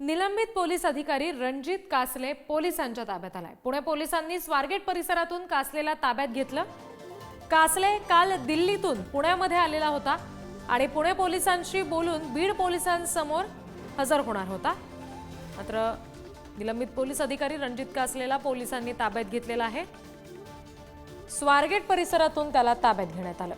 निलंबित पोलीस अधिकारी रणजित कासले पोलिसांच्या ताब्यात आलाय. पुणे पोलिसांनी स्वारगेट परिसरातून कासलेला ताब्यात घेतलं. कासले काल दिल्लीतून पुण्यामध्ये आलेला होता आणि पुणे पोलिसांशी बोलून बीड पोलिसांसमोर हजर होणार होता. मात्र निलंबित पोलीस अधिकारी रणजित कासलेला पोलिसांनी ताब्यात घेतलेला आहे. स्वारगेट परिसरातून त्याला ताब्यात घेण्यात आलं.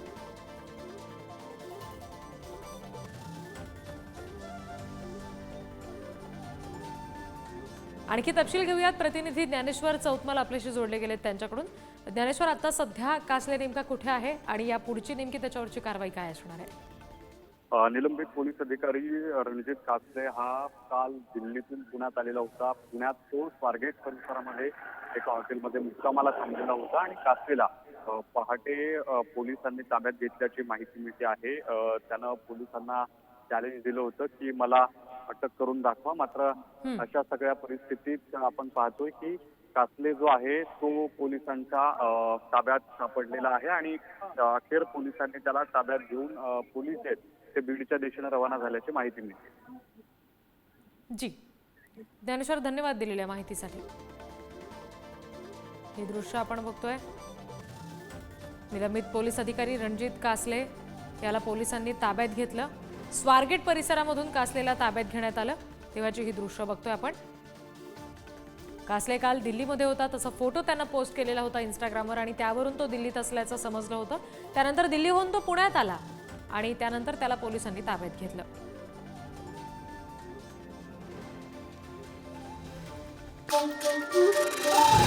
आणखी तपशील घेऊयात. प्रतिनिधी ज्ञानेश्वर चौतमाल आपल्याशी जोडले गेलेत त्यांच्याकडून. ज्ञानेश्वर आता सध्या कासले नेमका कुठे आहे आणि या पुढची नेमकी त्याच्यावरची कारवाई काय असणार आहे? निलंबित पोलीस अधिकारी रणजित कासले हा काल दिल्लीतून पुण्यात आलेला होता. पुण्यात तो स्वारगेट परिसरामध्ये एका हॉटेलमध्ये मुक्कामाला थांबलेला होता आणि कासलेला पहाटे पोलिसांनी ताब्यात घेतल्याची माहिती मिळते आहे. त्यानं पोलिसांना चॅलेंज दिलं होतं की मला अटक करून दाखवा. मात्र अशा सगळ्या परिस्थितीत आपण पाहतोय की कासले जो आहे तो पोलिसांच्या ताब्यात सापडलेला आहे आणि अखेर पोलिसांनी त्याला ताब्यात घेऊन पोलीस आहेत ते बीडच्या दिशेने रवाना झाल्याची माहिती मिळते. जी. ज्ञानेश्वर धन्यवाद दिलेल्या माहितीसाठी. हे दृश्य आपण बघतोय. निलंबित पोलीस अधिकारी रणजित कासले याला पोलिसांनी ताब्यात घेतलं. स्वारगेट परिसरामधून कासलेला ताब्यात घेण्यात आलं. तेव्हाची ही दृश्य बघतोय आपण. कासले काल दिल्लीमध्ये होता तसा फोटो त्यानं पोस्ट केलेला होता इंस्टाग्रामवर आणि त्यावरून तो दिल्लीत असल्याचं समजलं होतं. त्यानंतर दिल्लीहून तो पुण्यात आला आणि त्यानंतर त्याला पोलिसांनी ताब्यात घेतलं. Thank you.